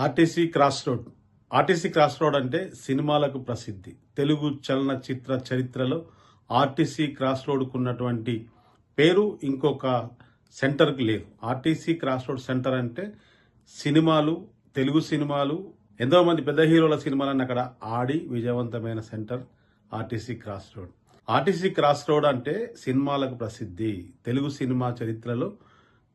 RTC cross road. RTC cross road అంటే సినిమాలకు ప్రసిద్ధి. తెలుగు చలనచిత్ర చరిత్రలో ఆర్టీసీ క్రాస్ రోడ్కు ఉన్నటువంటి పేరు ఇంకొక సెంటర్కి లేదు. ఆర్టీసీ క్రాస్ రోడ్ సెంటర్ అంటే సినిమాలు తెలుగు సినిమాలు ఎంతో మంది పెద్ద హీరోల సినిమాలను అక్కడ ఆడి విజయవంతమైన centre RTC cross road. RTC cross road అంటే సినిమాలకు ప్రసిద్ధి. తెలుగు సినిమా చరిత్రలో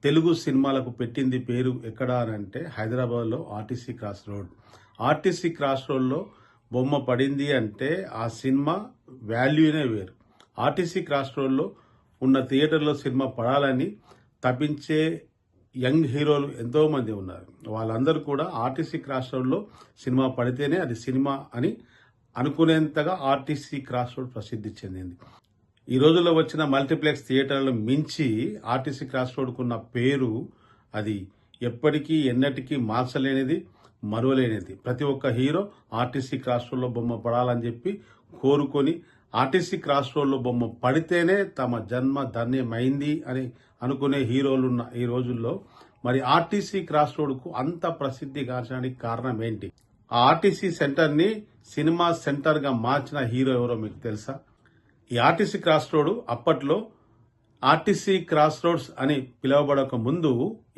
తెలుగు సినిమాలకు పెట్టింది పేరు ఎక్కడ అని అంటే హైదరాబాద్లో RTC cross road. RTC cross రోడ్లో బొమ్మ పడింది అంటే ఆ సినిమా వాల్యూనే వేరు. ఆర్టీసీ క్రాస్ రోడ్లో ఉన్న థియేటర్లో సినిమా పడాలని తప్పించే యంగ్ హీరోలు ఎంతోమంది ఉన్నారు. వాళ్ళందరూ కూడా ఆర్టీసీ క్రాస్ రోడ్లో సినిమా పడితేనే అది సినిమా అని అనుకునేంతగా ఆర్టీసీ క్రాస్ రోడ్ ప్రసిద్ధి చెందింది. ఈ రోజుల్లో వచ్చిన మల్టీప్లెక్స్ థియేటర్లు మించి ఆర్టీసీ క్రాస్ రోడ్కున్న పేరు అది ఎప్పటికీ ఎన్నటికీ మార్చలేనిది మరువలేనిది. ప్రతి ఒక్క హీరో ఆర్టీసీ క్రాస్ రోడ్లో బొమ్మ పడాలని చెప్పి కోరుకొని ఆర్టీసీ క్రాస్ రోడ్లో బొమ్మ పడితేనే తమ జన్మ ధన్యమైంది అని అనుకునే హీరోలున్న ఈ రోజుల్లో మరి ఆర్టీసీ క్రాస్ రోడ్కు అంత ప్రసిద్ధి గాంచడానికి కారణం ఏంటి ఆ ఆర్టీసీ సెంటర్ని సినిమా సెంటర్గా మార్చిన హీరో ఎవరో మీకు తెలుసా? ఈ ఆర్టీసీ క్రాస్ రోడ్ అప్పట్లో ఆర్టీసీ క్రాస్ రోడ్స్ అని పిలువబడక ముందు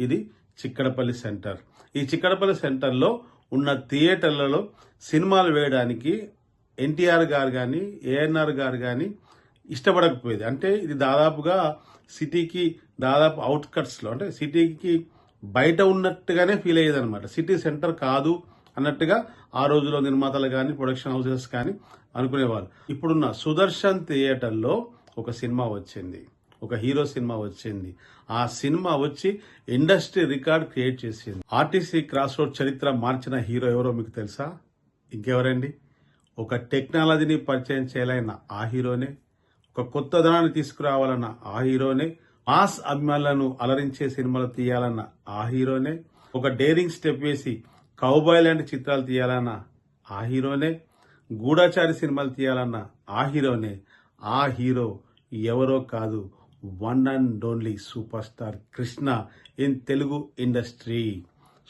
ఇది చిక్కడపల్లి సెంటర్. ఈ చిక్కడపల్లి సెంటర్లో ఉన్న థియేటర్లలో సినిమాలు వేయడానికి ఎన్టీఆర్ గారు కానీ ఏఎన్ఆర్ గారు కానీ ఇష్టపడకపోయేది. అంటే ఇది దాదాపుగా సిటీకి దాదాపు అవుట్కట్స్లో అంటే సిటీకి బయట ఉన్నట్టుగానే ఫీల్ అయ్యేది అనమాట సిటీ సెంటర్ కాదు అన్నట్టుగా ఆ రోజుల్లో నిర్మాతలు కానీ ప్రొడక్షన్ హౌసెస్ కానీ అనుకునేవారు. ఇప్పుడున్న సుదర్శన్ థియేటర్లో ఒక సినిమా వచ్చింది. ఒక హీరో సినిమా వచ్చింది. ఆ సినిమా వచ్చి ఇండస్ట్రీ రికార్డ్ క్రియేట్ చేసింది. ఆర్టీసీ క్రాస్ రోడ్ చరిత్ర మార్చిన హీరో ఎవరో మీకు తెలుసా? ఇంకెవరండి? ఒక టెక్నాలజీని పరిచయం చేయాలన్న ఆ హీరోనే ఒక కొత్త ధనాన్ని తీసుకురావాలన్న ఆ హీరోనే మాస్ అభిమానులను అలరించే సినిమాలు తీయాలన్న ఆ హీరోనే ఒక డేరింగ్ స్టెప్ వేసి కౌబాయ్ లాంటి చిత్రాలు తీయాలన్న ఆ హీరోనే గూఢాచారి సినిమాలు తీయాలన్న ఆ హీరోనే ఆ హీరో ఎవరో కాదు one and only super star Krishna in Telugu industry.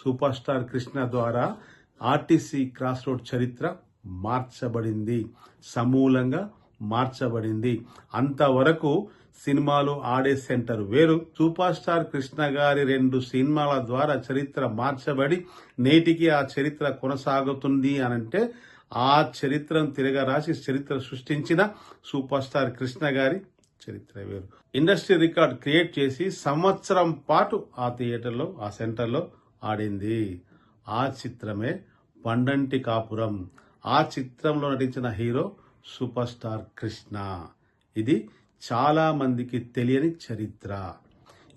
Super star Krishna ద్వారా ఆర్టీసీ క్రాస్ రోడ్ చరిత్ర మార్చబడింది. సమూలంగా మార్చబడింది. అంతవరకు సినిమాలు ఆడే సెంటర్ వేరు. సూపర్ స్టార్ కృష్ణ గారి రెండు సినిమాల ద్వారా చరిత్ర మార్చబడి నేటికి ఆ చరిత్ర కొనసాగుతుంది అనంటే ఆ చరిత్రను తిరగరాసి చరిత్ర సృష్టించిన సూపర్ స్టార్ కృష్ణ గారి చరిత్ర వేరు. ఇండస్ట్రీ రికార్డ్ క్రియేట్ చేసి సంవత్సరం పాటు ఆ థియేటర్లో ఆ సెంటర్లో ఆడింది. ఆ చిత్రమే పండంటి కాపురం. ఆ చిత్రంలో నటించిన హీరో సూపర్ స్టార్ కృష్ణ. ఇది చాలా మందికి తెలియని చరిత్ర.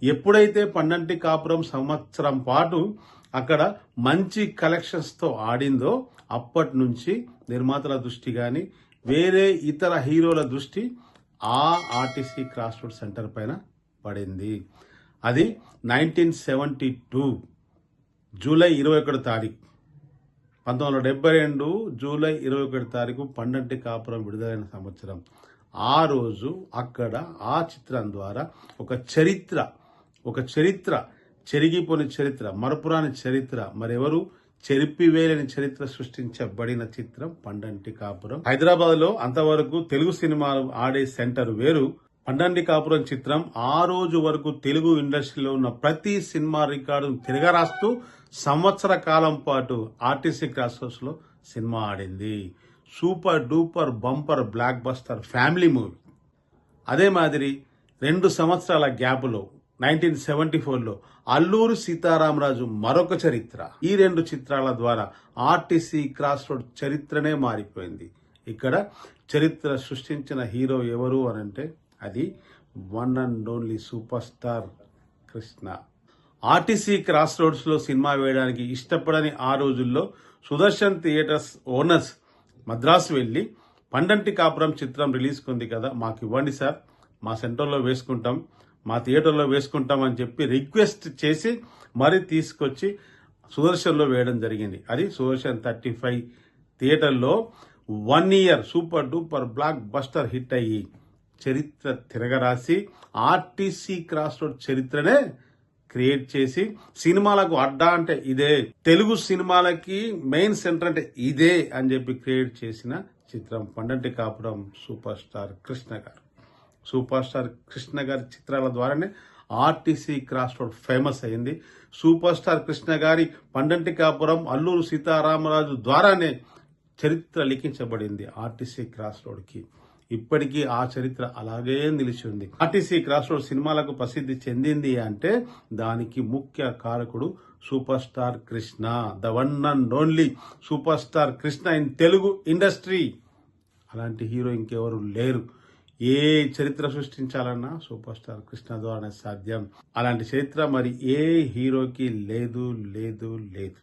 ఎప్పుడైతే పండంటి కాపురం సంవత్సరం పాటు అక్కడ మంచి కలెక్షన్స్తో ఆడిందో అప్పటి నుంచి నిర్మాతల దృష్టి కానీ వేరే ఇతర హీరోల దృష్టి ఆ ఆర్టీసీ క్రాస్ రోడ్ సెంటర్ పైన పడింది. అది నైన్టీన్ సెవెంటీ టూ జూలై ఇరవై ఒకటి తారీఖు. పంతొమ్మిది వందల డెబ్బై రెండు జూలై ఇరవై ఒకటి తారీఖు పండంటి కాపురం విడుదలైన సంవత్సరం. ఆ రోజు అక్కడ ఆ చిత్రం ద్వారా ఒక చరిత్ర ఒక చరిత్ర చెరిగిపోని చరిత్ర మరపురాని చరిత్ర మరెవరు చెరిపివేయని చరిత్ర సృష్టించబడిన చిత్రం పండంటి కాపురం. హైదరాబాద్లో అంతవరకు తెలుగు సినిమాలు ఆడే సెంటర్ వేరు. పండంటి కాపురం చిత్రం ఆ రోజు వరకు తెలుగు ఇండస్ట్రీలో ఉన్న ప్రతి సినిమా రికార్డును తిరగరాస్తూ సంవత్సర కాలం పాటు ఆర్టీసీ క్రాస్ హౌస్లో సినిమా ఆడింది. Super duper bumper blockbuster family movie. అదే మాదిరి రెండు సంవత్సరాల గ్యాప్లో నైన్టీన్ సెవెంటీ ఫోర్లో అల్లూరు సీతారామరాజు మరొక చరిత్ర. ఈ రెండు చిత్రాల ద్వారా ఆర్టీసీ క్రాస్ రోడ్ చరిత్రనే మారిపోయింది. ఇక్కడ చరిత్ర సృష్టించిన హీరో ఎవరు అని అంటే అది one and only super star Krishna. RTC cross రోడ్స్లో cinema వేయడానికి ఇష్టపడని ఆ రోజుల్లో సుదర్శన్ థియేటర్స్ ఓనర్స్ మద్రాసు వెళ్ళి పండంటి కాపురం చిత్రం రిలీజ్ ఉంది కదా మాకు ఇవ్వండి సార్. మా సెంటర్లో వేసుకుంటాం మా థియేటర్లో వేసుకుంటాం అని చెప్పి రిక్వెస్ట్ చేసి మరీ తీసుకొచ్చి సుదర్శన్లో వేయడం జరిగింది. అది సుదర్శన్ థర్టీ ఫైవ్ థియేటర్లో one year super duper blockbuster hit అయ్యి చరిత్ర తిరగరాసి ఆర్టీసీ క్రాస్ రోడ్ చరిత్రనే క్రియేట్ చేసి సినిమాలకు అడ్డా అంటే ఇదే. తెలుగు సినిమాలకి మెయిన్ సెంటర్ అంటే ఇదే అని చెప్పి క్రియేట్ చేసిన చిత్రం పండంటి కాపురం సూపర్ స్టార్ కృష్ణ గారు. సూపర్ స్టార్ కృష్ణ గారి చిత్రాల ద్వారానే ఆర్టీసీ క్రాస్ రోడ్ ఫేమస్ అయింది. సూపర్ స్టార్ కృష్ణ గారి పండంటి కాపురం అల్లూరు సీతారామరాజు ద్వారానే చరిత్ర లిఖించబడింది ఆర్టీసీ క్రాస్ రోడ్కి. ఇప్పటికీ ఆ చరిత్ర అలాగే నిలిచి ఉంది. ఆర్టీసీ క్రాస్ రోడ్ సినిమాలకు ప్రసిద్ధి చెందింది అంటే దానికి ముఖ్య కారకుడు super star Krishna the one and only super star Krishna in Telugu industry. అలాంటి హీరో ఇంకెవరు లేరు. ఏ చరిత్ర సృష్టించాలన్నా సూపర్ స్టార్ కృష్ణ ద్వారానే సాధ్యం. అలాంటి చరిత్ర మరి ఏ హీరోకి లేదు లేదు లేదు.